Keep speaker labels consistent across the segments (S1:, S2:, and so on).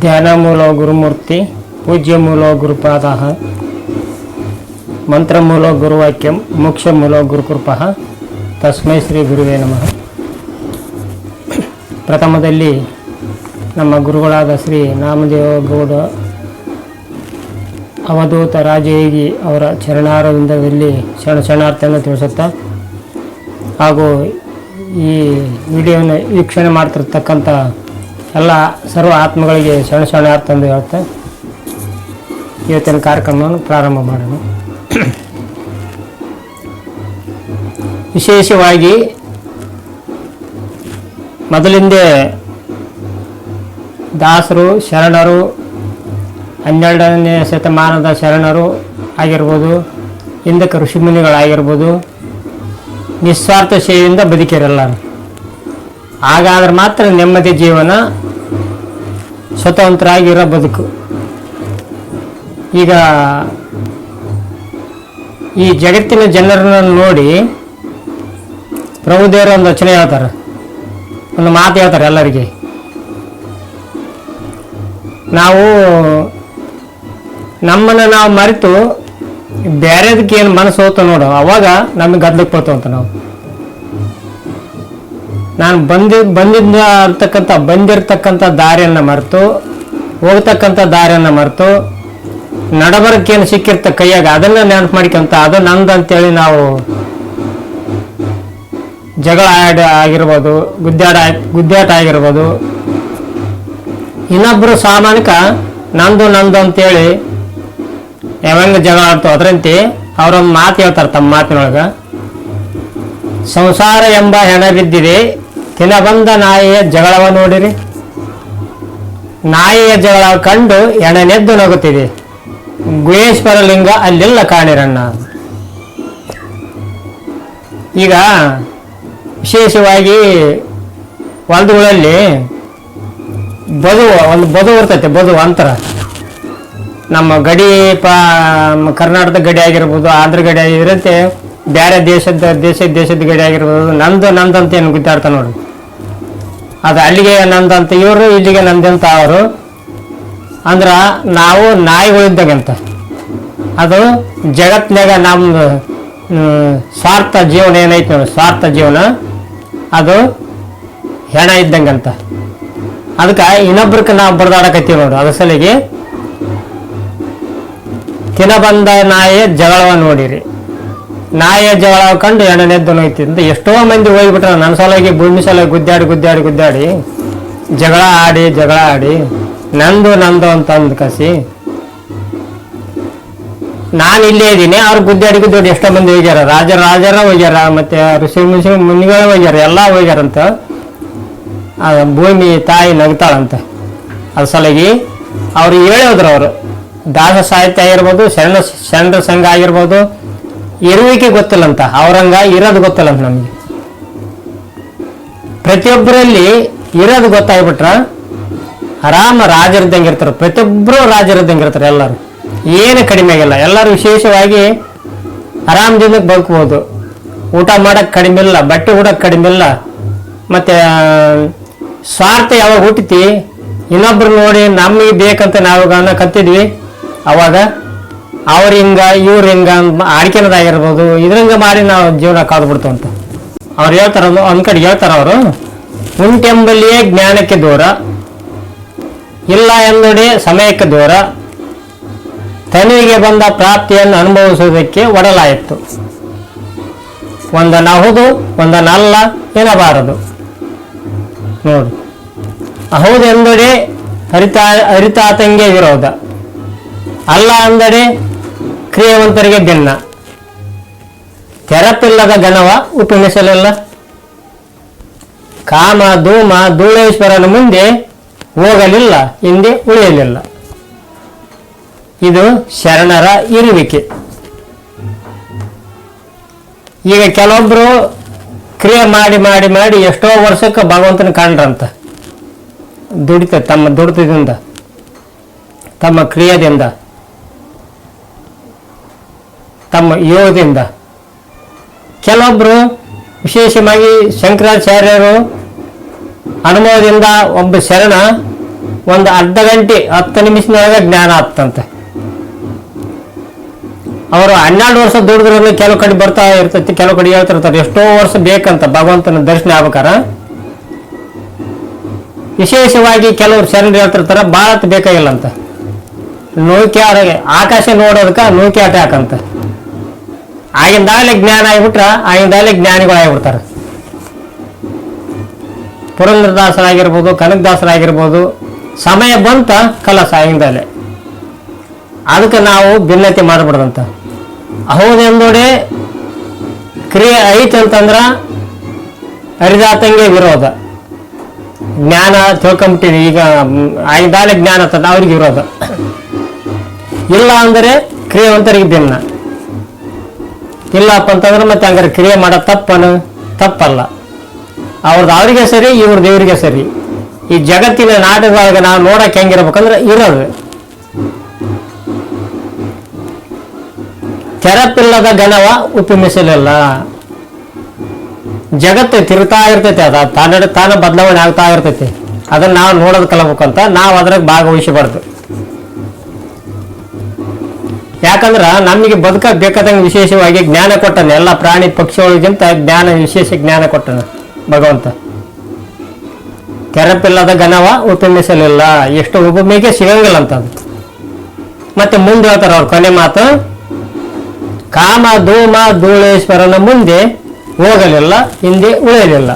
S1: ಧ್ಯಾನ ಮೂಲ ಗುರುಮೂರ್ತಿ, ಪೂಜ್ಯ ಮೂಲ ಗುರುಪಾದ ಮಂತ್ರ ಮೂಲ ಗುರುವಾಕ್ಯಂ, ಮೋಕ್ಷ ಮೂಲ ಗುರುಕೃಪ, ತಸ್ಮೈ ಶ್ರೀ ಗುರುವೇ ನಮಃ. ಪ್ರಥಮದಲ್ಲಿ ನಮ್ಮ ಗುರುಗಳಾದ ಶ್ರೀ ನಾಮದೇವ ಗೌಡ ಅವಧೂತ ರಾಜಯೋಗಿ ಅವರ ಚರಣಾರವಿಂದದಲ್ಲಿ ಶರಣ ಶರಣಾರ್ಥಿಯನ್ನು ತಿಳಿಸುತ್ತಾ ಹಾಗೂ ಈ ವಿಡಿಯೋನ ವೀಕ್ಷಣೆ ಮಾಡ್ತಿರ್ತಕ್ಕಂಥ ಎಲ್ಲ ಸರ್ವ ಆತ್ಮಗಳಿಗೆ ಶರಣ ಸಣ್ಣ ಎಂದು ಹೇಳ್ತಾ ಇವತ್ತಿನ ಕಾರ್ಯಕ್ರಮವನ್ನು ಪ್ರಾರಂಭ ಮಾಡೋಣ. ವಿಶೇಷವಾಗಿ ಮೊದಲಿಂದೇ ದಾಸರು, ಶರಣರು, ಹನ್ನೆರಡನೇ ಶತಮಾನದ ಶರಣರು ಆಗಿರ್ಬೋದು ಹಿಂದಕ್ಕೆ ಋಷಿಮುನಿಗಳಾಗಿರ್ಬೋದು ನಿಸ್ವಾರ್ಥ ಸೇವೆಯಿಂದ ಬದುಕಿರಲ್ಲ ಹಾಗಾದ್ರೆ ಮಾತ್ರ ನೆಮ್ಮದಿ ಜೀವನ ಸ್ವತಂತ್ರ ಆಗಿರೋ ಬದುಕು. ಈಗ ಈ ಜಗತ್ತಿನ ಜನರನ್ನು ನೋಡಿ ಪ್ರಭುದೇವರ ಒಂದು ವಚನ ಹೇಳ್ತಾರೆ. ಒಂದು ಮಾತು ಹೇಳ್ತಾರೆ ಎಲ್ಲರಿಗೆ. ನಾವು ನಮ್ಮನ್ನು ನಾವು ಮರೆತು ಬೇರೆದಕ್ಕೆ ಏನು ಮನಸ್ಸು ಹೋಗ್ತ ನೋಡು, ಅವಾಗ ನಮಗೆ ಗದ್ದಕ್ಕೆ ಬರ್ತಾವಂತ ನಾವು. ನಾನು ಬಂದಿ ಬಂದಿದ್ದ ಅಂತಕ್ಕಂಥ, ಬಂದಿರತಕ್ಕಂಥ ದಾರಿಯನ್ನು ಮರೆತು, ಹೋಗ್ತಕ್ಕಂಥ ದಾರಿಯನ್ನು ಮರೆತು ನಡಬರಕ್ಕೇನು ಸಿಕ್ಕಿರ್ತ ಕೈಯಾಗ ಅದನ್ನ ನೆನಪು ಮಾಡ್ಕೊಂತ, ಅದು ನಂದು ಅಂತೇಳಿ ನಾವು ಜಗಳ ಆಡ, ಆಗಿರ್ಬೋದು, ಗುದ್ದಾಡ ಗುದ್ದಾಟ ಆಗಿರ್ಬೋದು. ಇನ್ನೊಬ್ಬರು ಸಾಮಾನಿಕ ನಂದು ನಂದು ಅಂತೇಳಿ ಯಾವಂಗ ಜಗಳ ಆಡ್ತಾವ ಅದರಂತೆ ಅವರೊಂದು ಮಾತು ಹೇಳ್ತಾರೆ ತಮ್ಮ ಮಾತಿನೊಳಗೆ. ಸಂಸಾರ ಎಂಬ ಹೆಣ ಬಿದ್ದಿದೆ, ತಿನ ಬಂದ ನಾಯಿಯ ಜಗಳವ ನೋಡಿರಿ. ನಾಯಿಯ ಜಗಳ ಕಂಡು ಎಣನೆದ್ದು ನಗುತ್ತಿದೆ. ಗುಹೇಶ್ವರ ಲಿಂಗ ಅಲ್ಲೆಲ್ಲ ಕಾಣಿರಣ್ಣ. ಈಗ ವಿಶೇಷವಾಗಿ ಹೊಲದುಗಳಲ್ಲಿ ಬದು ಒಂದು ಬದು ಇರ್ತೈತೆ ಬದು ಅಂತರ. ನಮ್ಮ ಗಡಿ ಪ ಕರ್ನಾಟಕದ ಗಡಿ ಆಗಿರ್ಬೋದು, ಆಂಧ್ರ ಗಡಿ ಆಗಿರಂತೆ ಬೇರೆ ದೇಶದ, ದೇಶ, ದೇಶದ ಗಡಿ ಆಗಿರ್ಬೋದು ನಂದು ನಂದು ಅಂತ ಏನು ಗುದ್ದಾಡ್ತಾ ನೋಡಿ. ಅದು ಅಲ್ಲಿಗೆ ನಂದು ಅಂತ, ಇವರು ಇಲ್ಲಿಗೆ ನಂದು ಅಂತ ಅವರು, ಅಂದ್ರೆ ನಾವು ನಾಯಿಗಳಿದ್ದಾಗಂತ. ಅದು ಜಗತ್ತಿನಾಗ ನಮ್ದು ಸ್ವಾರ್ಥ ಜೀವನ ಏನೈತೆ ನೋಡಿ, ಸ್ವಾರ್ಥ ಜೀವನ. ಅದು ಹೆಣ ಇದ್ದಂಗಂತ. ಅದಕ್ಕೆ ಇನ್ನೊಬ್ರಕ್ಕೆ ನಾವು ಬರ್ದಾಡಕತ್ತೀವಿ ನೋಡು ಅದ್ರ ಸಲಿಗೆ ತಿನ ಬಂದ ನಾಯಿಯ ಜಗಳವ ನೋಡಿರಿ. ನಾಯಿಯ ಜಗಳ ಕಂಡು ಎಣ್ಣೆದ್ದು ಅಂತ ಎಷ್ಟೋ ಮಂದಿ ಹೋಗ್ಬಿಟ್ರ. ನನ್ನ ಸಲಾಗಿ ಭೂಮಿ ಸಲಾಗಿ ಗುದ್ದಾಡಿ ಗುದ್ದಾಡಿ ಗುದ್ದಾಡಿ. ಜಗಳ ಆಡಿ ಜಗಳ ಆಡಿ. ನಂದು ನಂದು ಅಂತ ಅಂದ ಕಸಿ. ನಾನು ಇಲ್ಲೇ ಇದ್ದೀನಿ. ಅವ್ರು ಗುದ್ದಾಡಿ ಗುದ್ದಾಡಿ ಎಷ್ಟೋ ಮಂದಿ ಹೋಗ್ಯಾರ. ರಾಜ ರಾಜರ ಹೋಗ್ಯಾರ. ಮತ್ತೆ ಋಷಿ ಮುಷಿ ಮುನಿಗಳ ಹೋಗ್ಯಾರ. ಎಲ್ಲ ಹೋಗ್ಯಾರಂತ. ಭೂಮಿ ತಾಯಿ ನಗ್ತಾಳಂತ. ಅದ್ರ ಸಲಗಿ ಅವ್ರು ಹೇಳೋದ್ರು ಅವರು. ದಾಸ ಸಾಹಿತ್ಯ ಆಗಿರ್ಬೋದು, ಶರಣ ಶರಣರ ಸಂಘ ಆಗಿರ್ಬೋದು, ಇರುವಿಕೆ ಗೊತ್ತಿಲ್ಲಂತ ಅವರಂಗ ಇರೋದು ಗೊತ್ತಿಲ್ಲಂತ ನಮಗೆ. ಪ್ರತಿಯೊಬ್ಬರಲ್ಲಿ ಇರೋದು ಗೊತ್ತಾಗ್ಬಿಟ್ರ ಆರಾಮ ರಾಜರಿದ್ದಂಗೆ ಇರ್ತಾರೆ ಪ್ರತಿಯೊಬ್ಬರು ರಾಜರಿದ್ದಂಗೆ ಇರ್ತಾರೆ ಎಲ್ಲರೂ. ಏನು ಕಡಿಮೆ ಆಗಿಲ್ಲ, ಎಲ್ಲರೂ ವಿಶೇಷವಾಗಿ ಆರಾಮದಿಂದಕ್ಕೆ ಬದುಕ್ಬೋದು. ಊಟ ಮಾಡೋಕ್ಕೆ ಕಡಿಮೆ ಇಲ್ಲ, ಬಟ್ಟೆ ಉಡಕ್ಕೆ ಕಡಿಮೆ ಇಲ್ಲ, ಮತ್ತು ಸ್ವಾರ್ಥ ಯಾವಾಗ ಹುಟ್ಟಿತಿ ಇನ್ನೊಬ್ರು ನೋಡಿ ನಮಗೆ ಬೇಕಂತ ನಾವು ಕತ್ತಿದ್ವಿ ಅವಾಗ ಅವ್ರ ಹಿಂಗ, ಇವ್ರ ಹಿಂಗ ಆಡ್ಕೆನದಾಗಿರ್ಬೋದು. ಇದ್ರಂಗ ಮಾಡಿ ನಾವು ಜೀವನ ಕಾದ್ಬಿಡ್ತು ಅಂತ ಅವ್ರು ಹೇಳ್ತಾರ ಒಂದ್ ಕಡೆ ಹೇಳ್ತಾರ ಅವರು ಉಂಟೆಂಬಲ್ಲಿಯೇ ಜ್ಞಾನಕ್ಕೆ ದೂರ, ಇಲ್ಲ ಎಂದೋಡಿ ಸಮಯಕ್ಕೆ ದೂರ, ತನಿಗೆ ಬಂದ ಪ್ರಾಪ್ತಿಯನ್ನು ಅನುಭವಿಸುವುದಕ್ಕೆ ಒಡಲಾಯಿತು. ಒಂದನಹುದು ಒಂದನಲ್ಲ ಎನ್ನಬಾರದು. ನೋಡಿ. ಹೌದೆಂದೊಡೆ ಹರಿತಾ ಹರಿತಾತಂಗೆ ವಿರೋಧ. ಅಲ್ಲ ಅಂದರೆ ಕ್ರಿಯಾವಂತರಿಗೆ ಬೆನ್ನ ತೆರಪಿಲ್ಲದ ಗಣವ ಉಪಮಿಸಲಿಲ್ಲ ಕಾಮ, ಧೂಮ, ಧೂಳೇಶ್ವರನ ಮುಂದೆ ಹೋಗಲಿಲ್ಲ, ಹಿಂದೆ ಉಳಿಯಲಿಲ್ಲ. ಇದು ಶರಣರ ಇರುವಿಕೆ. ಈಗ ಕೆಲವೊಬ್ರು ಕ್ರಿಯೆ ಮಾಡಿ ಮಾಡಿ ಮಾಡಿ ಎಷ್ಟೋ ವರ್ಷಕ್ಕೆ ಭಗವಂತನ ಕಂಡ್ರಂತ. ದುಡಿತ, ತಮ್ಮ ದುಡಿತದಿಂದ, ತಮ್ಮ ಕ್ರಿಯೆದಿಂದ. ತಮ್ಮ ಯೋಗದಿಂದ. ಕೆಲವೊಬ್ರು ವಿಶೇಷವಾಗಿ ಶಂಕರಾಚಾರ್ಯರು ಅನುಭವದಿಂದ ಒಬ್ಬ ಶರಣ ಒಂದು ಅರ್ಧ ಗಂಟೆ, ಹತ್ತು ನಿಮಿಷದೊಳಗೆ ಜ್ಞಾನ ಆಗ್ತಂತೆ. ಅವರು ಹನ್ನೆರಡು ವರ್ಷ ದುಡಿದ್ರೂ ಕೆಲವು ಕಡೆ ಬರ್ತಾ ಇರ್ತೈತಿ, ಕೆಲವು ಕಡೆ ಹೇಳ್ತಿರ್ತಾರೆ, ಎಷ್ಟೋ ವರ್ಷ ಬೇಕಂತ ಭಗವಂತನ ದರ್ಶನ ಆಗ್ಬೇಕಾರ ವಿಶೇಷವಾಗಿ ಕೆಲವರು ಶರಣರು ಹೇಳ್ತಿರ್ತಾರ ಭಾರತ ಬೇಕಾಗಿಲ್ಲ ಅಂತ ನೌಕೆ ಆಕಾಶ ನೋಡೋದಕ್ಕೆ ನೌಕೆ ಆಟ ಆಗಿಂದಾಗಲೇ ಜ್ಞಾನ ಆಗಿಬಿಟ್ರ, ಆಗಿಂದಾಗಲೇ ಜ್ಞಾನಿಗಳು ಆಗಿಬಿಡ್ತಾರೆ. ಪುರಂದ್ರದಾಸರಾಗಿರ್ಬೋದು, ಕನಕದಾಸರಾಗಿರ್ಬೋದು, ಸಮಯ ಬಂತ ಕಲಸ ಆಗಿಂದಾಲೆ ಅದಕ್ಕೆ ನಾವು ಭಿನ್ನತೆ ಮಾಡಬಾರ್ದಂತ ಹೌದೆಂದೋಡೆ ಕ್ರಿಯೆ ಐತೆ ಅಂತಂದ್ರ ಹರಿದಾತಂಗೆ ವಿರೋಧ. ಜ್ಞಾನ ತಿಳ್ಕೊಂಬಿಟ್ಟಿದೆ, ಈಗ ಆಗಿದ್ದಾಲೆ ಜ್ಞಾನ ಅಂತಂದ ಅವ್ರಿಗೆ ವಿರೋಧ. ಇಲ್ಲ ಅಂದರೆ ಕ್ರಿಯಾವಂತರಿಗೆ ಭಿನ್ನ. ಇಲ್ಲಪ್ಪ ಅಂತಂದ್ರೆ ಮತ್ತೆ ಹಂಗಾರೆ ಕ್ರಿಯೆ ಮಾಡೋ ತಪ್ಪನು ತಪ್ಪಲ್ಲ. ಅವ್ರದ್ದು ಅವರಿಗೆ ಸರಿ ಇವ್ರ ದೇವರಿಗೆ ಸರಿ. ಈ ಜಗತ್ತಿನ ನಾಟಕದೊಳಗೆ ನಾವು ನೋಡಕ್ಕೆ ಹೆಂಗಿರ್ಬೇಕಂದ್ರೆ ಇರೋದು. ತೆರಪಿಲ್ಲದ ಘನವ ಉಪಮಿಸಲಿಲ್ಲ. ಜಗತ್ತು ತಿರುತಾ ಇರ್ತೈತೆ, ಅದ ತಾನ ತಾನ ಬದಲಾವಣೆ ಆಗ್ತಾ ಇರ್ತೈತಿ. ಅದನ್ನ ನಾವು ನೋಡೋದು ಕಲಬೇಕಂತ ನಾವು ಅದ್ರಾಗ ಭಾಗವಹಿಸಬಾರ್ದು. ಯಾಕಂದ್ರ ನಮಗೆ ಬದುಕ ಬೇಕಾದಂಗೆ ವಿಶೇಷವಾಗಿ ಜ್ಞಾನ ಕೊಟ್ಟನ, ಎಲ್ಲ ಪ್ರಾಣಿ ಪಕ್ಷಿಗಳಿಗಿಂತ ಜ್ಞಾನ, ವಿಶೇಷ ಜ್ಞಾನ ಕೊಟ್ಟನ ಭಗವಂತ. ಕೆರಪಿಲ್ಲದ ಘನವ ಉಪಮಿಸಲಿಲ್ಲ, ಎಷ್ಟು ಉಪಮೆಗೆ ಸಿಗಂಗಿಲ್ಲ ಅಂತ ಮತ್ತೆ ಮುಂದೆ ಹೇಳ್ತಾರ ಅವ್ರ ಕೊನೆ ಮಾತು, ಕಾಮ ಧೂಮ ಧೂಳೇಶ್ವರನ ಮುಂದೆ ಹೋಗಲಿಲ್ಲ, ಹಿಂದೆ ಉಳಿಯಲಿಲ್ಲ.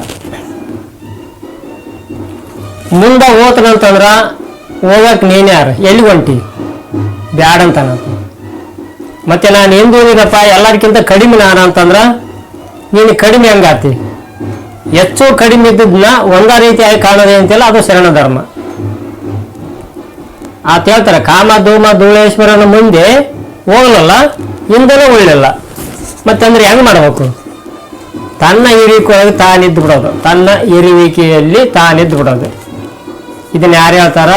S1: ಮುಂದೆ ಹೋತನಂತಂದ್ರ ಹೋಗಕ್ ನೀನ್ಯಾರು ಎಲ್ಲಿ ಹೊಂಟಿ? ಬ್ಯಾಡಂತಾನ. ಮತ್ತೆ ನಾನು ಹಿಂದೂರಿನಪ್ಪ ಎಲ್ಲರಿಗಿಂತ ಕಡಿಮೆ ನಾನು ಅಂತಂದ್ರೆ ನೀನು ಕಡಿಮೆ ಹಂಗಾತಿ. ಹೆಚ್ಚು ಕಡಿಮೆ ಇದ್ದಿದ್ನ ಒಂದ ರೀತಿಯಾಗಿ ಕಾಣೋದೇ ಅಂತಿಲ್ಲ, ಅದು ಶರಣ ಧರ್ಮ. ಆತ ಹೇಳ್ತಾರೆ, ಕಾಮ, ಧೂಮ, ಧೂಳೇಶ್ವರನ ಮುಂದೆ ಹೋಗ್ಲಲ್ಲ ಹಿಂದೆನೂ ಉಳಿಲಿಲ್ಲ ಮತ್ತಂದ್ರೆ ಹೆಂಗ್ ಮಾಡ್ಬೇಕು? ತನ್ನ ಇರುವಿಕೆಯೊಳಗೆ ತಾನಿದ್ದು ಬಿಡೋದು. ತನ್ನ ಇರುವಿಕೆಯಲ್ಲಿ ತಾನಿದ್ದು ಬಿಡೋದು. ಇದನ್ನ ಯಾರು ಹೇಳ್ತಾರ?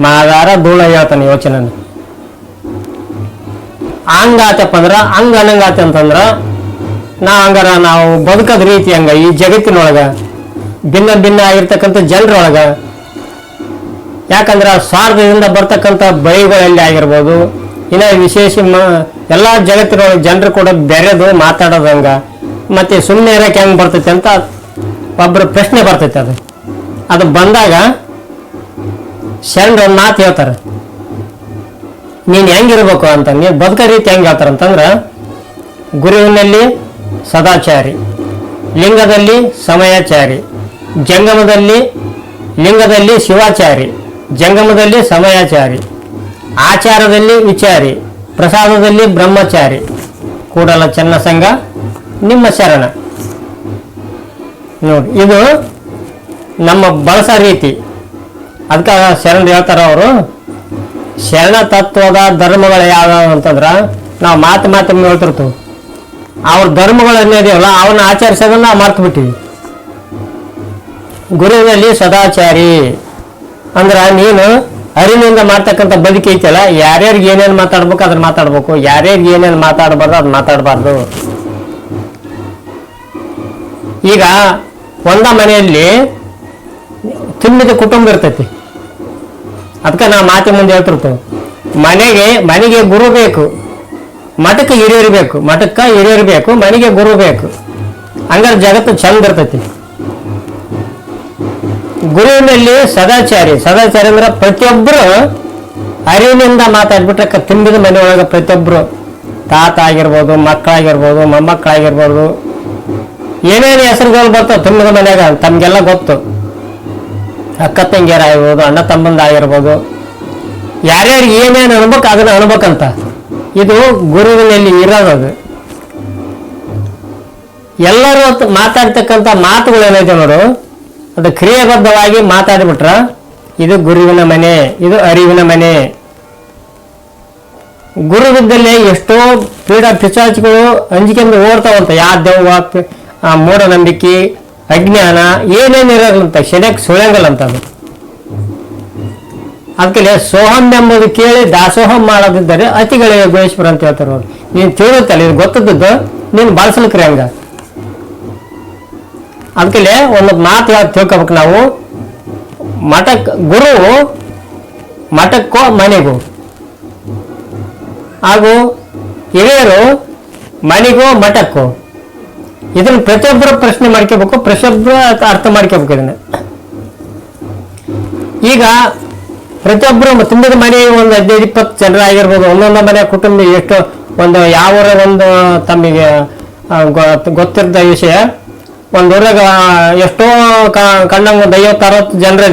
S1: ಮಾದಾರ ಧೂಳ ಹೇಳ್ತಾನೆ ಯೋಚನೆ ಹಂಗಾತಪ್ಪ ಅಂದ್ರ, ಹಂಗ ಅನ್ನಂಗಾತ ಅಂತಂದ್ರ, ನಾ ಹಂಗಾರ ನಾವು ಬದುಕದ ರೀತಿ ಹಂಗ ಈ ಜಗತ್ತಿನೊಳಗ, ಭಿನ್ನ ಭಿನ್ನ ಆಗಿರ್ತಕ್ಕಂಥ ಜನರೊಳಗ, ಯಾಕಂದ್ರೆ ಸ್ವಾರ್ಥದಿಂದ ಬರ್ತಕ್ಕಂಥ ಬೈಗಳಲ್ಲಿ ಆಗಿರ್ಬೋದು, ಇನ್ನ ವಿಶೇಷ ಎಲ್ಲ ಜಗತ್ತಿನೊಳಗೆ ಜನರು ಕೂಡ ಬೆರೆದು ಮಾತಾಡೋದಂಗ ಮತ್ತೆ ಸುಮ್ಮನೆ ಇರಕ್ಕೆ ಹೆಂಗ್ ಬರ್ತೈತೆ ಅಂತ ಒಬ್ಬರು ಪ್ರಶ್ನೆ ಬರ್ತೈತೆ ಅದು. ಅದು ಬಂದಾಗ ಶರಣರು ಮಾತು ಹೇಳ್ತಾರೆ. ನೀನು ಹೆಂಗಿರ್ಬೇಕು ಅಂತ ನೀನು ಬದುಕೋ ರೀತಿ ಹೆಂಗೆ ಹೇಳ್ತಾರೆ ಅಂತಂದ್ರೆ, ಗುರುವಿನಲ್ಲಿ ಸದಾಚಾರಿ, ಲಿಂಗದಲ್ಲಿ ಸಮಯಾಚಾರಿ, ಜಂಗಮದಲ್ಲಿ, ಲಿಂಗದಲ್ಲಿ ಶಿವಾಚಾರಿ, ಜಂಗಮದಲ್ಲಿ ಸಮಯಾಚಾರಿ, ಆಚಾರದಲ್ಲಿ ವಿಚಾರಿ, ಪ್ರಸಾದದಲ್ಲಿ ಬ್ರಹ್ಮಚಾರಿ, ಕೂಡಲ ಚೆನ್ನ ಸಂಘ, ನಿಮ್ಮ ಶರಣ. ನೋಡಿ, ಇದು ನಮ್ಮ ಬಳಸ ರೀತಿ. ಅದಕ್ಕೆ ಶರಣರು ಹೇಳ್ತಾರ ಅವರು. ಶರಣ ತತ್ವದ ಧರ್ಮಗಳು ಯಾವ್ಯಾವ ಅಂತಂದ್ರ ನಾವು ಮಾತು ಮಾತು ಹೇಳ್ತಿರ್ತೇವೆ. ಅವ್ರ ಧರ್ಮಗಳು ಏನಿದೆಯಲ್ಲ ಅವನ್ನ ಆಚರಿಸೋದನ್ನ ನಾವು ಮರ್ತು ಬಿಟ್ಟಿವಿ. ಗುರುವಿನಲ್ಲಿ ಸದಾಚಾರಿ. ಅಂದ್ರ ನೀನು ಅರಿವಿನಿಂದ ಮಾಡ್ತಕ್ಕಂಥ ಬದುಕಿ ಐತಲ್ಲ, ಯಾರ್ಯಾರಿಗೆ ಏನೇನು ಮಾತಾಡ್ಬೇಕು ಅದನ್ನ ಮಾತಾಡ್ಬೇಕು, ಯಾರ್ಯಾರಿಗೆ ಏನೇನು ಮಾತಾಡಬಾರ್ದು ಅದನ್ನ ಮಾತಾಡಬಾರ್ದು. ಈಗ ಒಂದ ಮನೆಯಲ್ಲಿ ತುಂಬಿದ ಕುಟುಂಬ ಇರ್ತೈತಿ. ಅದಕ್ಕೆ ನಾ ಮಾತಿ ಮುಂದೆ ಹೇಳ್ತಿರ್ತೇವೆ ಮನೆಗೆ ಮನೆಗೆ ಗುರು ಬೇಕು. ಮಠಕ್ಕೆ ಹಿರಿಯರು ಬೇಕು. ಮಠಕ್ಕೆ ಹಿರಿಯರು ಬೇಕು, ಮನೆಗೆ ಗುರು ಬೇಕು. ಹಂಗಾರೆ ಜಗತ್ತು ಚಂದ ಇರ್ತೈತಿ. ಗುರುವಿನಲ್ಲಿ ಸದಾಚಾರಿ. ಸದಾಚಾರಿ ಅಂದ್ರೆ ಪ್ರತಿಯೊಬ್ಬರು ಅರಿವಿನಿಂದ ಮಾತಾಡ್ಬಿಟ್ರೆ ತುಂಬಿದ ಮನೆಯೊಳಗೆ ಪ್ರತಿಯೊಬ್ಬರು ತಾತ ಆಗಿರ್ಬೋದು, ಮಕ್ಕಳಾಗಿರ್ಬೋದು, ಮೊಮ್ಮಕ್ಕಳಾಗಿರ್ಬೋದು. ಏನೇನು ಹೆಸರುಗಳು ಬರ್ತಾವ ತುಂಬಿದ ಮನೆಯಾಗ, ತಮಗೆಲ್ಲ ಗೊತ್ತು. ಅಕ್ಕ ತಂಗಿಯರಾಗಿರ್ಬೋದು ಅಣ್ಣ ತಮ್ಮಂದಾಗಿರ್ಬೋದು ಯಾರ್ಯಾರು ಏನೇನು ಅನ್ಬೇಕು ಅದನ್ನು ಅನ್ಬೇಕಂತ. ಇದು ಗುರುವಿನಲ್ಲಿ ಇರೋದು ಎಲ್ಲರೂ ಮಾತಾಡ್ತಕ್ಕಂಥ ಮಾತುಗಳು ಏನೈತೆ ನೋಡು, ಅದು ಕ್ರಿಯಾಬದ್ಧವಾಗಿ ಮಾತಾಡಿಬಿಟ್ರ ಇದು ಗುರುವಿನ ಮನೆ, ಇದು ಅರಿವಿನ ಮನೆ. ಗುರುವಿದ್ದಲ್ಲಿ ಎಷ್ಟೋ ಪೀಡಾ ಪಿಚಾಚಿಗಳು ಅಂಜಿಕೆಂದು ಓಡ್ತಾವಂತ. ಯಾವ ದೆವ್ವ ಮೂಢನಂಬಿಕೆ ಅಜ್ಞಾನ ಏನೇನು ಇರೋದಂತ ಶನಕ್ ಸುಳಂಗಲ್ಲಂತ ಅದು. ಅದಕ್ಕೆ ಸೋಹಂ ಎಂಬುದು ಕೇಳಿ ದಾಸೋಹಂ ಮಾಡೋದಿದ್ದರೆ ಅತಿಗಳಿಗೆ ಗುಣೇಶ್ವರ ಅಂತ ಹೇಳ್ತಾರೆ ಅವ್ರು ನೀನು ತಿಳಿಯುತ್ತಲ್ಲ ಇದು ಗೊತ್ತದ್ದು ನೀನು ಬಳಸಲಿಕ್ಕೆ ಹಂಗ. ಅದಕ್ಕೆ ಒಂದು ಮಾತು ಯಾವ್ದು ತಿಳ್ಕೊಬೇಕು ನಾವು. ಮಠಕ್ಕೆ ಗುರು ಮಠಕ್ಕೋ ಮನೆಗೂ. ಹಾಗೂ ಹಿರಿಯರು ಮನೆಗೂ ಮಠಕ್ಕೂ. ಇದನ್ನ ಪ್ರತಿಯೊಬ್ಬರು ಪ್ರಶ್ನೆ ಮಾಡ್ಕೋಬೇಕು ಪ್ರತಿಯೊಬ್ಬರು ಅರ್ಥ ಮಾಡ್ಕೋಬೇಕು ಇದನ್ನ. ಈಗ ಪ್ರತಿಯೊಬ್ಬರು ತುಂಬಿದ ಮನೆ ಒಂದು ಹದಿನೈದು, ಇಪ್ಪತ್ತು ಜನರ ಆಗಿರ್ಬೋದು, ಒಂದೊಂದು ಮನೆ ಕುಟುಂಬ ಎಷ್ಟು, ಒಂದು ಯಾವ ಒಂದು ತಮಗೆ ಗೊತ್ತಿರದ ವಿಷಯ, ಒಂದು ಊರಾಗ ಎಷ್ಟೋ ಕ- ಕಂಡಂಗ ಒಂದು ಐವತ್ತು, ಅರವತ್ತು ಜನರು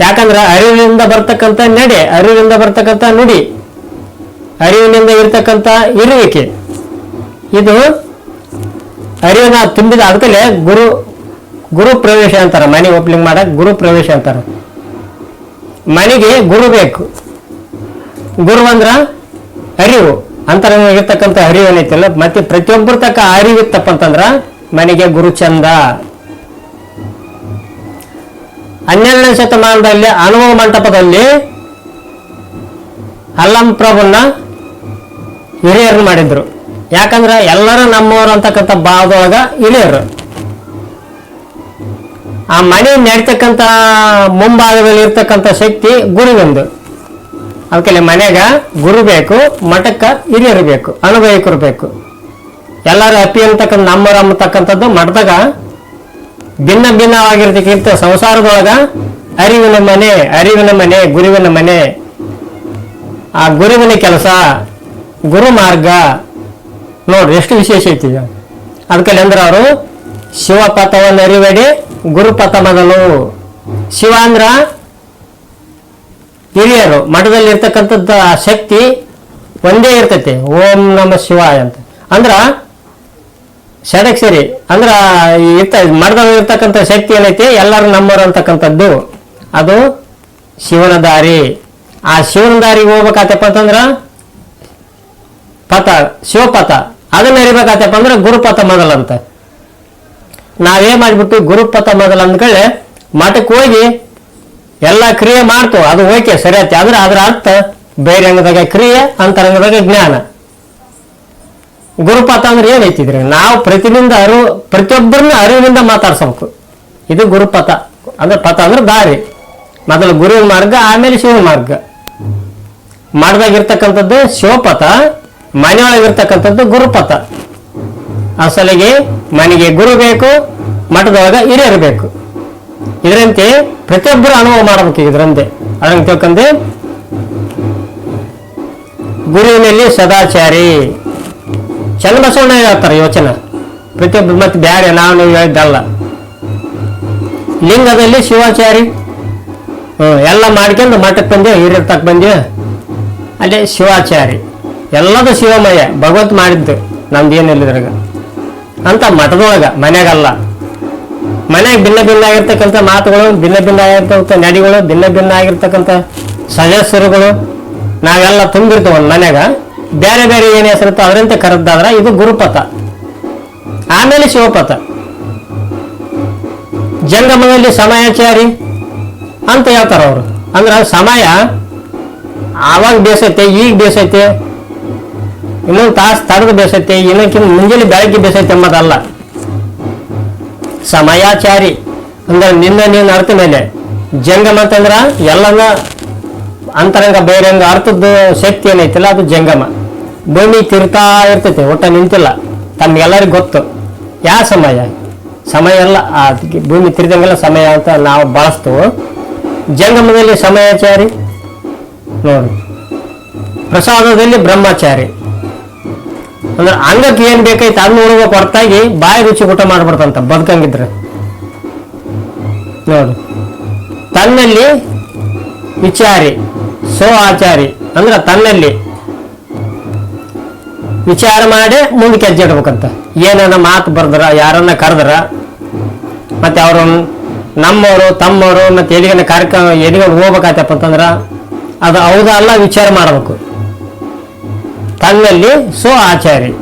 S1: ಯಾಕಂದ್ರೆ ಅರಿವಿನಿಂದ ಬರ್ತಕ್ಕಂತ ನಡೆ, ಅರಿವಿನಿಂದ ಬರ್ತಕ್ಕಂಥ ನುಡಿ, ಅರಿವಿನಿಂದ ಇರ್ತಕ್ಕಂಥ ಇರುವಿಕೆ. ಇದು ಅರಿವಿನ ತುಂಬಿದ ಅದಕ್ಕೆ ಗುರು ಗುರು ಪ್ರವೇಶ ಅಂತಾರೆ. ಮನೆ ಓಪನಿಂಗ್ ಮಾಡಕ್ ಗುರು ಪ್ರವೇಶ ಅಂತಾರೆ. ಮನೆಗೆ ಗುರು ಬೇಕು. ಗುರು ಅಂದ್ರ ಅರಿವು. ಅಂತರ ಇರ್ತಕ್ಕಂಥ ಅರಿವು ಏನೈತಿಲ್ಲ, ಮತ್ತೆ ಪ್ರತಿಯೊಬ್ಬರ ತಕ್ಕ ಅರಿವು ಇತ್ತಪ್ಪ ಅಂತಂದ್ರ ಮನೆಗೆ ಗುರು ಚಂದ. ಹನ್ನೆರಡನೇ ಶತಮಾನದಲ್ಲಿ ಅನುಭವ ಮಂಟಪದಲ್ಲಿ ಅಲ್ಲಂ ಪ್ರಭುನ್ನ ಹಿರಿಯರು ಮಾಡಿದ್ರು. ಯಾಕಂದ್ರೆ ಎಲ್ಲರೂ ನಮ್ಮವರು ಅಂತಕ್ಕಂಥ ಭಾವದೊಳಗ ಇಳಿಯರು. ಆ ಮನೆ ನಡೀತಕ್ಕಂಥ ಮುಂಭಾಗದಲ್ಲಿ ಇರ್ತಕ್ಕಂಥ ಶಕ್ತಿ ಗುರುವಿಂದು. ಅದಕ್ಕೆ ಮನೆಗ ಗುರು ಬೇಕು, ಮಠಕ್ಕ ಹಿರಿಯರು ಬೇಕು, ಅನುಭವಿಕರು ಬೇಕು. ಎಲ್ಲರೂ ಅಪ್ಪಿ ಅಂತಕ್ಕಂಥ ನಮ್ಮರು ಅಂಬತಕ್ಕಂಥದ್ದು ಮಠದಾಗ ಭಿನ್ನ ಭಿನ್ನವಾಗಿರ್ತಕ್ಕಂಥ ಸಂಸಾರದೊಳಗ ಅರಿವಿನ ಮನೆ ಅರಿವಿನ ಮನೆ, ಗುರುವಿನ ಮನೆ. ಆ ಗುರುವಿನ ಕೆಲಸ ಗುರು ಮಾರ್ಗ ನೋಡ್ರಿ, ಎಷ್ಟು ವಿಶೇಷ ಐತಿ ಅದಕ್ಕೆ ಅಂದ್ರೆ ಅವರು ಶಿವಪಥವನ್ನು ಅರಿಬೇಡಿ ಗುರುಪಥ ಮೊದಲು ಶಿವ ಅಂದ್ರ ಹಿರಿಯರು ಮಠದಲ್ಲಿ ಇರ್ತಕ್ಕಂಥದ್ದು ಆ ಶಕ್ತಿ ಒಂದೇ ಇರ್ತೈತಿ, ಓಂ ನಮ ಶಿವ ಅಂತ. ಅಂದ್ರ ಷಡಕ್ಷರಿ, ಅಂದ್ರ ಇರ್ತ ಮಠದಲ್ಲಿ ಇರ್ತಕ್ಕಂಥ ಶಕ್ತಿ ಏನೈತಿ? ಎಲ್ಲರೂ ನಮ್ಮರು ಅಂತಕ್ಕಂಥದ್ದು. ಅದು ಶಿವನ ದಾರಿ. ಆ ಶಿವನ ದಾರಿಗೆ ಹೋಗ್ಬೇಕಾತಪ್ಪ ಅಂತಂದ್ರ ಪಥ, ಶಿವಪಥ. ಅದನ್ನ ಅರಿಬೇಕಾತಪ್ಪ ಅಂದ್ರೆ ಗುರುಪಥ ಮೊದಲಂತ ನಾವೇ ಮಾಡ್ಬಿಟ್ಟು ಗುರುಪಥ ಮೊದಲ ಅಂದ್ಕೊಳ್ಳೆ, ಮಠಕ್ಕೆ ಹೋಗಿ ಎಲ್ಲ ಕ್ರಿಯೆ ಮಾಡ್ತು. ಅದು ಓಕೆ, ಸರಿ ಆಯ್ತು. ಆದ್ರೆ ಅದ್ರ ಅರ್ಥ ಬಹಿರಂಗದಾಗ ಕ್ರಿಯೆ, ಅಂತರಂಗದಾಗ ಜ್ಞಾನ. ಗುರುಪಥ ಅಂದ್ರೆ ಏನೈತಿ ಇದ್ರಾಗ ನಾವು ಪ್ರತಿನಿಂದ ಅರಿವು ಪ್ರತಿಯೊಬ್ಬರನ್ನ ಅರಿವಿನಿಂದ ಮಾತಾಡ್ಸಬೇಕು. ಇದು ಗುರುಪಥ. ಅಂದ್ರೆ ಪಥ ಅಂದ್ರೆ ದಾರಿ. ಮೊದಲು ಗುರುವಿನ ಮಾರ್ಗ, ಆಮೇಲೆ ಶಿವನ ಮಾರ್ಗ. ಮಾಡ್ದಾಗಿರ್ತಕ್ಕಂಥದ್ದು ಶಿವಪಥ. ಮನೆಯೊಳಗಿರ್ತಕ್ಕಂಥದ್ದು ಗುರುಪಥ. ಅಸಲಿಗೆ ಮನೆಗೆ ಗುರು ಬೇಕು, ಮಠದೊಳಗ ಹಿರಿಯರು ಬೇಕು. ಇದರಂತೆ ಪ್ರತಿಯೊಬ್ಬರು ಅನುಭವ ಮಾಡಬೇಕು ಇದರಂತೆ. ಅದನ್ನು ತಿಳ್ಕೊಂಡೆ ಗುರುವಿನಲ್ಲಿ ಸದಾಚಾರಿ. ಚನ್ನಬಸವಣ್ಣ ಹೇಳ್ತಾರೆ ಯೋಚನೆ. ಪ್ರತಿಯೊಬ್ಬರು ಮತ್ತೆ ಬ್ಯಾರೆ ನಾವು ನೀವು ಹೇಳಿದ್ದಲ್ಲ. ಲಿಂಗದಲ್ಲಿ ಶಿವಾಚಾರಿ. ಹ್ಮ್, ಎಲ್ಲ ಮಾಡ್ಕೊಂಡು ಮಠಕ್ಕೆ ಬಂದೇವು ಹಿರಿಯರ್ ತಕ್ಕ ಬಂದೇವು ಅಲ್ಲೇ ಶಿವಾಚಾರಿ. ಎಲ್ಲದು ಶಿವಮಯ. ಭಗವಂತ ಮಾಡಿದ್ದು ನಮ್ದು ಏನಿಲ್ಲದ್ರಾಗ ಅಂತ ಮಠದೊಳಗ ಮನೆಗಲ್ಲ ಮನೆಗೆ ಭಿನ್ನ ಭಿನ್ನ ಆಗಿರ್ತಕ್ಕಂಥ ಮಾತುಗಳು, ಭಿನ್ನ ಭಿನ್ನ ಆಗಿರ್ತಕ್ಕಂಥ ನಡಿಗಳು, ಭಿನ್ನ ಭಿನ್ನ ಆಗಿರ್ತಕ್ಕಂಥ ಸದಸ್ಯರುಗಳು ನಾವೆಲ್ಲ ತುಂಬಿರ್ತೇವೆ ಒಂದು ಮನ್ಯಾಗ. ಬೇರೆ ಬೇರೆ ಏನು ಹೆಸರುತ್ತೋ ಅದರಂತೆ ಕರೆದಾದ್ರ ಇದು ಗುರುಪಥ. ಆಮೇಲೆ ಶಿವಪಥ. ಜಂಗಮದಲ್ಲಿ ಸಮಯಾಚಾರಿ ಅಂತ ಹೇಳ್ತಾರ ಅವರು. ಅಂದ್ರೆ ಸಮಯ ಆವಾಗ ಬೇಸೈತೆ, ಈಗ ಬೇಸೈತೆ. ಇನ್ನೊಂದು ತಾಸು ತಡೆದು ಬೇಸೈತೆ ಇನ್ನೊಂದ್ಕಿಂತ ಮುಂಜಾನೆ ಬೆಳಗ್ಗೆ ಬೇಸೈತೆ ಎಂಬುದಲ್ಲ ಸಮಯಾಚಾರಿ ಅಂದ್ರೆ ನಿನ್ನ ನೀನು ಅರ್ಥ ಮೇಲೆ. ಜಂಗಮ ಅಂತಂದ್ರ ಎಲ್ಲನ ಅಂತರಂಗ ಬಹಿರಂಗ ಅರ್ಥದ ಶಕ್ತಿ ಏನೈತಿಲ್ಲ, ಅದು ಜಂಗಮ. ಭೂಮಿ ತಿರ್ತಾ ಇರ್ತೈತೆ, ಒಟ್ಟ ನಿಂತಿಲ್ಲ. ತಮ್ಗೆಲ್ಲರಿಗೂ ಗೊತ್ತು. ಯಾವ ಸಮಯ? ಸಮಯ ಎಲ್ಲ ಆ ಅದಕ್ಕೆ ಭೂಮಿ ತಿರ್ದಂಗೆಲ್ಲ ಸಮಯ ಅಂತ ನಾವು ಬಳಸ್ತೀವಿ. ಜಂಗಮದಲ್ಲಿ ಸಮಯಾಚಾರಿ? ನೋಡಿ. ಪ್ರಸಾದದಲ್ಲಿ ಬ್ರಹ್ಮಚಾರಿ. ಅಂದ್ರೆ ಅಂಗಕ್ಕೆ ಏನ್ ಬೇಕೈತೆ ಅನ್ನ ಉಳ್ಬೇಕು ಹೊರತಾಗಿ ಬಾಯಿ ರುಚಿ ಊಟ ಮಾಡ್ಬಾರ್ದಂತ ಬದುಕಂಗಿದ್ರೆ. ನೋಡು. ತನ್ನಲ್ಲಿ ವಿಚಾರಿ, ಸೋ ಆಚಾರಿ, ಅಂದ್ರೆ ತನ್ನಲ್ಲಿ ವಿಚಾರ ಮಾಡಿ ಮುಂದಕ್ಕೆ ಹೆಜ್ಜೆ ಇಡ್ಬೇಕಂತ. ಏನನ್ನ ಮಾತು ಬರ್ದ್ರ, ಯಾರನ್ನ ಕರೆದ್ರ, ಮತ್ತೆ ಅವರು ನಮ್ಮವರು ತಮ್ಮವರು ಮತ್ತೆ ಎಲ್ಲಿಗನ ಕಾರ್ಯಕ್ರಮ ಎಲ್ಲಿಗೆ ಹೋಗ್ಬೇಕಾಯ್ತಪ್ಪ ಅಂತಂದ್ರ, ಅದು ಹೌದಾ ಅಲ್ಲ ವಿಚಾರ ಮಾಡಬೇಕು. ತನ್ನಲ್ಲಿ ಸೋ ಆಚಾರಿ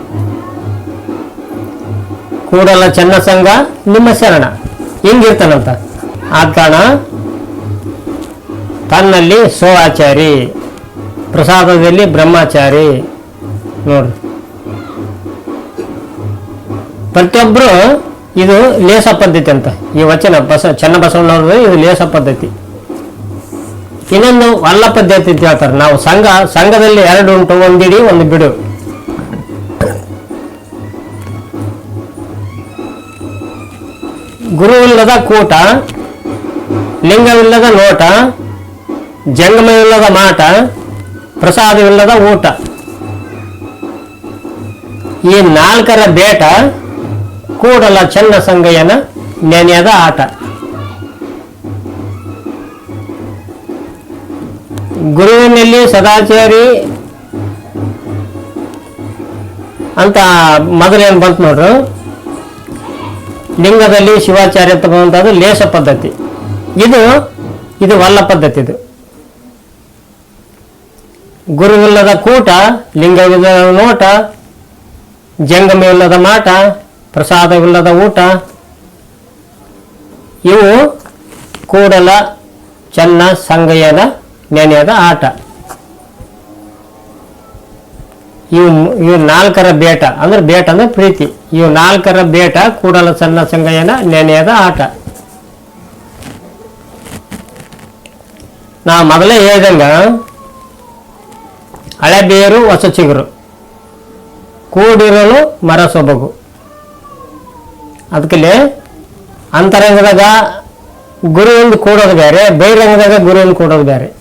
S1: ಕೂಡಲ ಚೆನ್ನ ಸಂಘ ನಿಮ್ಮ ಶರಣ. ಹಿಂಗಿರ್ತಾನಂತ? ಆದ ಕಾರಣ ತನ್ನಲ್ಲಿ ಸೋ ಆಚಾರಿ ಪ್ರಸಾದದಲ್ಲಿ ಬ್ರಹ್ಮಚಾರಿ. ನೋಡ್ರಿ. ಪ್ರತಿಯೊಬ್ಬರು ಇದು ಲೇಸ ಪದ್ಧತಿ ಅಂತ. ಈ ವಚನ ಬಸ ಚೆನ್ನ ಬಸವಣ್ಣವ್ರದ್ದು ಇದು ಲೇಸ ಪದ್ಧತಿ ಇನ್ನೊಂದು ವಲ್ಲ ಪದ್ಧತಿ ಅಂತ ಹೇಳ್ತಾರೆ. ನಾವು ಸಂಘ, ಸಂಘದಲ್ಲಿ ಎರಡು ಉಂಟು. ಒಂದಿಡಿ, ಒಂದು ಬಿಡು. ಗುರುವಿಲ್ಲದ ಕೂಟ, ಲಿಂಗವಿಲ್ಲದ ನೋಟ, ಜಂಗಮವಿಲ್ಲದ ಮಾಟ, ಪ್ರಸಾದವಿಲ್ಲದ ಊಟ. ಈ ನಾಲ್ಕರ ಬೇಟ ಕೂಡಲ ಚೆನ್ನ ಸಂಗಯ್ಯನ ನೆನೆಯದ ಆಟ. ಗುರುವಿನಲ್ಲಿ ಸದಾಚಾರಿ ಅಂತ ಮೊದಲೇನು ಬಂತು ನೋಡ್ರು? ಲಿಂಗದಲ್ಲಿ ಶಿವಾಚಾರ್ಯ ತಗೊಂಡದ್ದು ಲೇಸ ಪದ್ಧತಿ. ಇದು ಇದು ವಲ್ಲ ಪದ್ಧತಿ ಇದು. ಗುರುವಿಲ್ಲದ ಕೂಟ, ಲಿಂಗವಿಲ್ಲದ ನೋಟ, ಜಂಗಮವಿಲ್ಲದ ಮಾಟ, ಪ್ರಸಾದವಿಲ್ಲದ ಊಟ. ಇವು ಕೂಡಲ, ಚನ್ನ ಸಂಗಯ್ಯನ ನೆನೆಯದ ಆಟ. ಇವು ಇವು ನಾಲ್ಕರ ಬೇಟ, ಅಂದ್ರೆ ಬೇಟ ಅಂದ್ರೆ ಪ್ರೀತಿ. ಇವು ನಾಲ್ಕರ ಬೇಟ, ಕೂಡಲ ಸಣ್ಣ ಸಂಗಯನ ನೆನೆಯದ ಆಟ. ನಾ ಮೊದಲೇ ಹೇಳ್ದಂಗ, ಹಳೆ ಬೇರು, ಹೊಸ ಚಿಗುರು. ಕೂಡಿರಲು ಮರ ಸೊಬಗು ಅದಕ್ಕೆ ಅಂತರಂಗದಾಗ ಗುರುವಿಂದ ಕೂಡೋದು ಬೇರೆ, ಬಹಿರಂಗದಾಗ ಗುರುವಿಂದ ಕೂಡೋದು ಬೇರೆ.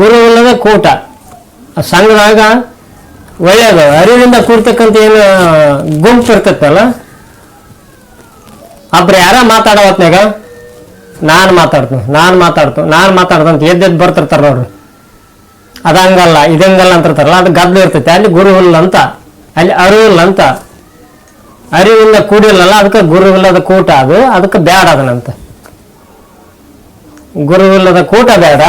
S1: ಗುರುವಿಲ್ಲದ ಕೂಟ. ಆ ಸಂಘದಾಗ ಒಳ್ಳೆಯದು ಅರಿವಿಂದ ಕೂಡ್ತಕ್ಕಂಥ ಏನು ಗುಂಪು ಇರ್ತೈತಲ್ಲ, ಒಬ್ರು ಯಾರ ಮಾತಾಡೋ ಹೊತ್ನಾಗ ನಾನು ಮಾತಾಡ್ತು ನಾನು ಮಾತಾಡ್ತು ನಾನು ಮಾತಾಡ್ತಂತ ಎದ್ದೆದ್ದು ಬರ್ತಿರ್ತಾರೆ ನೋಡ್ರಿ. ಅದಂಗಲ್ಲ, ಇದಂಗಲ್ಲ ಅಂತಿರ್ತಾರಲ್ಲ, ಅದು ಗದ್ದೆ ಇರ್ತೈತೆ. ಅಲ್ಲಿ ಗುರುವಿಲ್ಲ ಅಂತ ಅಲ್ಲಿ ಅರಿವಿಲ್ಲ ಅಂತ ಅರಿವಿಲ್ಲ ಕೂಡಿಲ್ಲಲ್ಲ, ಅದಕ್ಕೆ ಗುರುವಿಲ್ಲದ ಕೂಟ ಅದು, ಅದಕ್ಕೆ ಬೇಡ ಅದನ್ನಂತ ಗುರುವಿಲ್ಲದ ಕೂಟ ಬೇಡ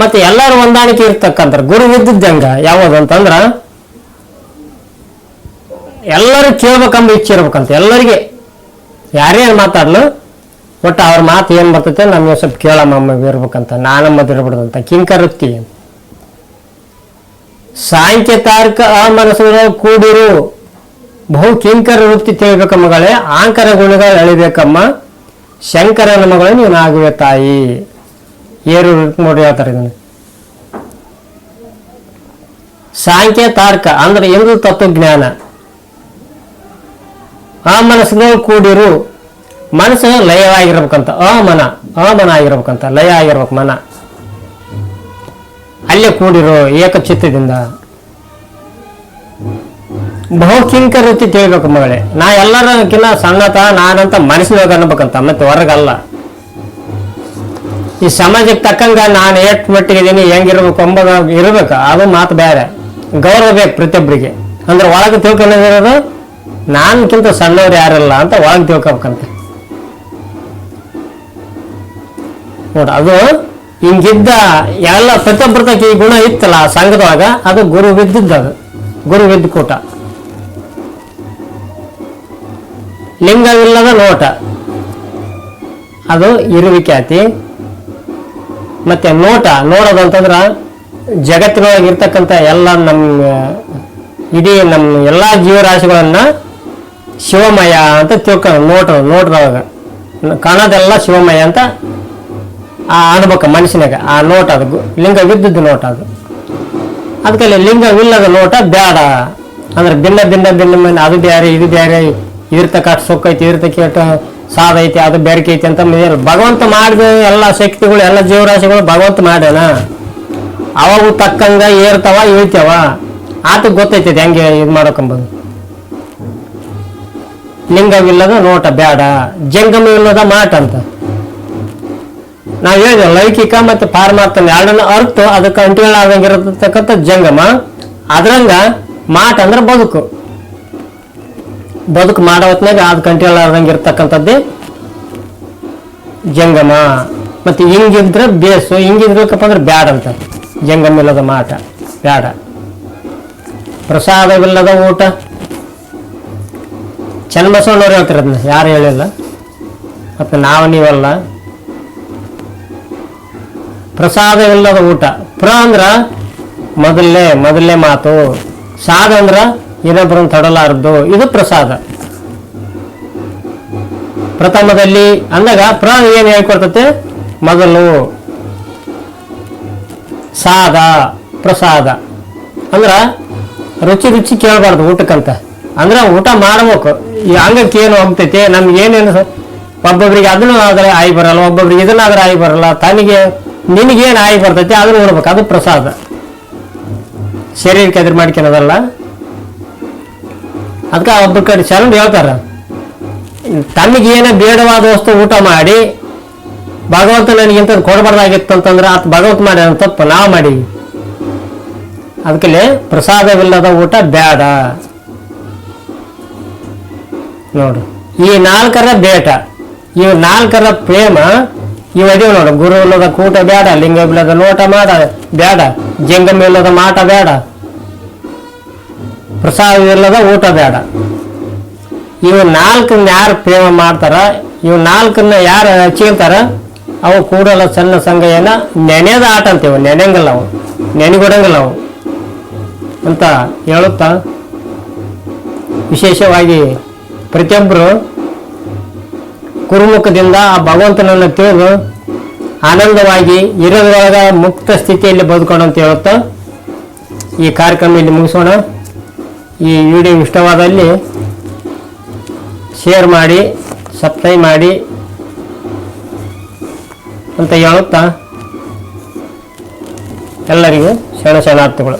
S1: ಮತ್ತೆ ಎಲ್ಲರೂ ಹೊಂದಾಣಿಕೆ ಇರ್ತಕ್ಕಂಥ ಗುರು ಇದ್ದಿದ್ದಂಗ ಯಾವುದು ಅಂತಂದ್ರ, ಎಲ್ಲರೂ ಕೇಳ್ಬೇಕಂಬ ಇಚ್ಛೆ ಇರ್ಬೇಕಂತ, ಎಲ್ಲರಿಗೆ. ಯಾರೇ ಮಾತಾಡ್ಲು, ಒಟ್ಟು ಅವ್ರ ಮಾತು ಏನು ಬರ್ತೈತೆ ನಮ್ಗೆ ಸ್ವಲ್ಪ ಕೇಳಮ್ಮ ಇರ್ಬೇಕಂತ. ನಾನಮ್ಮದು ಇರ್ಬಿಡ್ದಂತ ಕಿಂಕರುತ್ತಿ ಆ ಅಮನಸ್ಸುಗಳ ಕೂಡಿರು. ಬಹು ಕಿಂಕರ ವೃತ್ತಿ ತಿಳಿಬೇಕ ಮಗಳೇ. ಆಂಕರ ಗುಣಗಳು ಎಳಿಬೇಕಮ್ಮ. ಶಂಕರನ ಮಗಳು ನೀನು ಆಗುವೆ ತಾಯಿ. ಏರು ನೋಡಿ ಹೇಳ್ತಾರೆ ಇದನ್ನು. ಸಾಂಖ್ಯ ತಾರ್ಕ ಅಂದ್ರೆ ಎಂದು ತತ್ವಜ್ಞಾನ. ಆ ಮನಸ್ಸುಗಳು ಕೂಡಿರು ಮನಸ್ಸು ಲಯವಾಗಿರ್ಬೇಕಂತ ಅಮನ ಅಮನ ಆಗಿರ್ಬೇಕಂತ, ಲಯ ಆಗಿರ್ಬೇಕು ಮನ. ಅಲ್ಲೇ ಕೂಡಿರು ಏಕಚಿತ್ತದಿಂದ. ಬಹುಕಿಂಕ ರೀತಿ ತಿಳಿಬೇಕು ಮಗಳೇ, ನಾ ಎಲ್ಲರಕ್ಕಿಂತ ಸಣ್ಣತ ನಾನಂತ ಮನಸ್ಸಿನೊಳಗೆ ಅನ್ಬೇಕಂತ ಮತ್ತೆ ಹೊರಗಲ್ಲ. ಈ ಸಮಾಜಕ್ಕೆ ತಕ್ಕಂಗ ನಾನು ಎಷ್ಟು ಮಟ್ಟಿಗಿದ್ದೀನಿ, ಹೆಂಗಿರ್ಬೇಕು ಎಂಬುದು ಇರಬೇಕು, ಅದು ಮಾತು ಬೇರೆ. ಗೌರವ ಬೇಕು ಪ್ರತಿಯೊಬ್ಬರಿಗೆ ಅಂದ್ರೆ ಒಳಗೆ ತಿಳ್ಕೊಂಡಿರೋದು ನಾನ್ಕಿಂತ ಸಣ್ಣವ್ರು ಯಾರಿಲ್ಲ ಅಂತ ಒಳಗೆ ತಿಳ್ಕೊಬೇಕಂತ. ನೋಡ, ಅದು ಹಿಂಗಿದ್ದ ಎಲ್ಲ ಪ್ರತಿಯೊಬ್ಬರ್ತಕ್ಕೆ ಈ ಗುಣ ಇತ್ತಲ್ಲ ಆ ಸಂಘದೊಳಗ, ಅದು ಗುರು ಬಿದ್ದಿದ್ದು ಅದು. ಗುರು ಬಿದ್ದ ಕೂಟ. ಲಿಂಗವಿಲ್ಲದ ನೋಟ. ಅದು ಇರುವಿಕೆ ಆತಿ ಮತ್ತೆ ನೋಟ, ನೋಡೋದು ಅಂತಂದ್ರ ಜಗತ್ತಿನೊಳಗೆ ಇರ್ತಕ್ಕಂಥ ಎಲ್ಲ ನಮ್ಮ ಇಡೀ ನಮ್ಮ ಎಲ್ಲ ಜೀವರಾಶಿಗಳನ್ನ ಶಿವಮಯ ಅಂತ ತಿಳ್ಕೊ, ನೋಟ ನೋಟದೊಳಗ ಕಾಣೋದೆಲ್ಲ ಶಿವಮಯ ಅಂತ ಆ ಅನ್ಬೇಕ ಮನುಷ್ಯನಾಗ ಆ ನೋಟ ಅದು ಲಿಂಗ ಲಿಂಗವಿದ್ದದ್ದು ನೋಟ ಅದು. ಅದಕ್ಕೆ ಲಿಂಗವಿಲ್ಲದ ನೋಟ ಬೇಡ ಅಂದ್ರೆ ಭಿನ್ನ ಭಿನ್ನ ಭಿನ್ನ ಅದು ಬೇರೆ ಇದು ಬೇರೆ ಇರ್ತಕ್ಕ ಸೊಕ್ಕ ಐತಿ, ಇರ್ತಕ್ಕ ಕೇಟ ಐತಿ, ಅದು ಬೇಡಿಕೆ ಐತಿ ಅಂತ ಭಗವಂತ ಮಾಡಿದ ಎಲ್ಲ ಶಕ್ತಿಗಳು, ಎಲ್ಲ ಜೀವರಾಶಿಗಳು ಭಗವಂತ ಮಾಡ್ಯಾನ. ಅವಾಗ ತಕ್ಕಂಗ ಏರ್ತಾವ, ಇಳ್ತಾವ. ಆತ ಗೊತ್ತೈತಿ ಹೆಂಗೆ ಇದು ಮಾಡಕಂಬದು ಲಿಂಗವಿಲ್ಲದ ನೋಟ ಬೇಡ ಜಂಗಮವಿಲ್ಲದ ಮಾಟ ಅಂತ. ನಾವು ಹೇಳಿದ ಲೌಕಿಕ ಮತ್ತು ಪಾರಮಾರ್ಥ ಎರಡನ್ನ ಅರ್ಥ, ಅದಕ್ಕೆ ಅಂಟಿಗಳಾದಂಗಿರತಕ್ಕಂಥ ಜಂಗಮ. ಅದ್ರಂಗ ಮಾಟ ಅಂದ್ರೆ ಬದುಕು. ಬದುಕು ಮಾಡೋ ಹೊತ್ನಾಗ ಅದು ಆದಂಗೆ ಇರ್ತಕ್ಕಂಥದ್ದೇ ಜಂಗಮ. ಮತ್ತೆ ಹಿಂಗಿದ್ರೆ ಬೇಸು ಹಿಂಗಿದ್ಬೇಕಪ್ಪ ಅಂದ್ರೆ ಬ್ಯಾಡ ಅಂತ. ಜಂಗಮ ಇಲ್ಲದ ಮಾಟ, ಬ್ಯಾಡ. ಪ್ರಸಾದವಿಲ್ಲದ ಊಟ. ಚನ್ನಬಸವಣ್ಣವ್ರು ಹೇಳ್ತಾರೆ ಅದನ್ನ, ಯಾರು ಹೇಳಿಲ್ಲ. ಮತ್ತೆ ನಾವು ನೀವಲ್ಲ. ಪ್ರಸಾದವಿಲ್ಲದ ಊಟ. ಪ್ರ ಅಂದ್ರ ಮೊದಲನೇ ಮೊದಲನೇ ಮಾತು. ಸಾದ ಅಂದ್ರ ಇನ್ನೊಬ್ಬರನ್ನು ತೊಡಲಾರದ್ದು. ಇದು ಪ್ರಸಾದ. ಪ್ರಥಮದಲ್ಲಿ ಅಂದಾಗ ಪ್ರ ಏನು ಹೇಳ್ಕೊಡ್ತತೆ? ಮೊದಲು ಸಾದ, ಪ್ರಸಾದ. ಅಂದ್ರ ರುಚಿ ರುಚಿ ಕೇಳಬಾರ್ದು ಊಟಕ್ಕಂತ. ಅಂದ್ರೆ ಊಟ ಮಾಡ್ಬೇಕು. ಅಂಗಕ್ಕೆ ಏನು ಹೋಗ್ತೈತೆ ನಮ್ಗೆ ಏನೇನು ಒಬ್ಬೊಬ್ರಿಗೆ ಅದನ್ನು ಆದ್ರೆ ಆಯಿ ಬರಲ್ಲ, ಒಬ್ಬೊಬ್ರಿಗೆ ಇದನ್ನಾದ್ರೆ ಆಯಿ ಬರಲ್ಲ. ತನಗೆ ನಿನಗೇನು ಆಯಿ ಬರ್ತೈತಿ, ಅದನ್ನು ನೋಡ್ಬೇಕು. ಅದು ಪ್ರಸಾದ. ಶರೀರಕ್ಕೆ ಎದುರು ಮಾಡ್ಕೊಳೋದಲ್ಲ. ಅದಕ್ಕೆ ಒಬ್ಬರ ಕಡೆ ಚರಂಡ್ ಹೇಳ್ತಾರೆ. ತನಗೇನೇ ಬೇಡವಾದ ವಸ್ತು ಊಟ ಮಾಡಿ, ಭಗವಂತ ನನಗೆ ಇಂಥದ್ದು ಕೊಡಬಾರ್ದಾಗಿತ್ತು ಅಂತಂದ್ರೆ ಆತ ಭಗವಂತ ಮಾಡಿ ತಪ್ಪು, ನಾವು ಮಾಡಿ ಅದಕ್ಕೆ ಪ್ರಸಾದವಿಲ್ಲದ ಊಟ ಬೇಡ. ನೋಡು, ಈ ನಾಲ್ಕರ ಬೇಟ ಇವು ನಾಲ್ಕರ ಪ್ರೇಮ, ಇವು ಅದೇ ನೋಡು, ಗುರು ಇಲ್ಲದ ಕೂಟ ಬೇಡ, ಲಿಂಗ ಇಲ್ಲದ ನೋಟ ಮಾಡ, ಬೇಡ, ಜಂಗಮ ಇಲ್ಲದ ಮಾಟ ಬೇಡ. ಪ್ರಸಾದವಿಲ್ಲದ ಊಟ ಬೇಡ. ಇವು ನಾಲ್ಕನ್ನ ಯಾರು ಪ್ರೇಮ ಮಾಡ್ತಾರ ಇವು ನಾಲ್ಕನ್ನ ಯಾರು ಹಚ್ಚಿರ್ತಾರ ಅವು ಕೂಡಲ ಸಣ್ಣ ಸಂಘಯನ ನೆನೆದ ಆಟ ಅಂತೀವಿ ನೆನೆಯಂಗಿಲ್ಲ ಅವು, ನೆನೆಗೊಡಂಗಿಲ್ಲ ಅವು. ಅಂತ ಹೇಳುತ್ತಾ ವಿಶೇಷವಾಗಿ ಪ್ರತಿಯೊಬ್ಬರು ಕುರುಮುಖದಿಂದ ಆ ಭಗವಂತನನ್ನು ತಿಳಿದು ಆನಂದವಾಗಿ ಇರೋದ್ರೊಳಗ ಮುಕ್ತ ಸ್ಥಿತಿಯಲ್ಲಿ ಬದುಕೋಣ ಅಂತ ಹೇಳುತ್ತಾ ಈ ಕಾರ್ಯಕ್ರಮ ಇಲ್ಲಿ ಮುಗಿಸೋಣ. ಈ ವಿಡಿಯೋ ಇಷ್ಟವಾದಲ್ಲಿ ಶೇರ್ ಮಾಡಿ ಸಬ್ಸ್ಕ್ರೈಬ್ ಮಾಡಿ ಅಂತ ಹೇಳುತ್ತಾ? ಎಲ್ಲರಿಗೂ ಶರಣ ಶರಣಾರ್ಥಿಗಳು.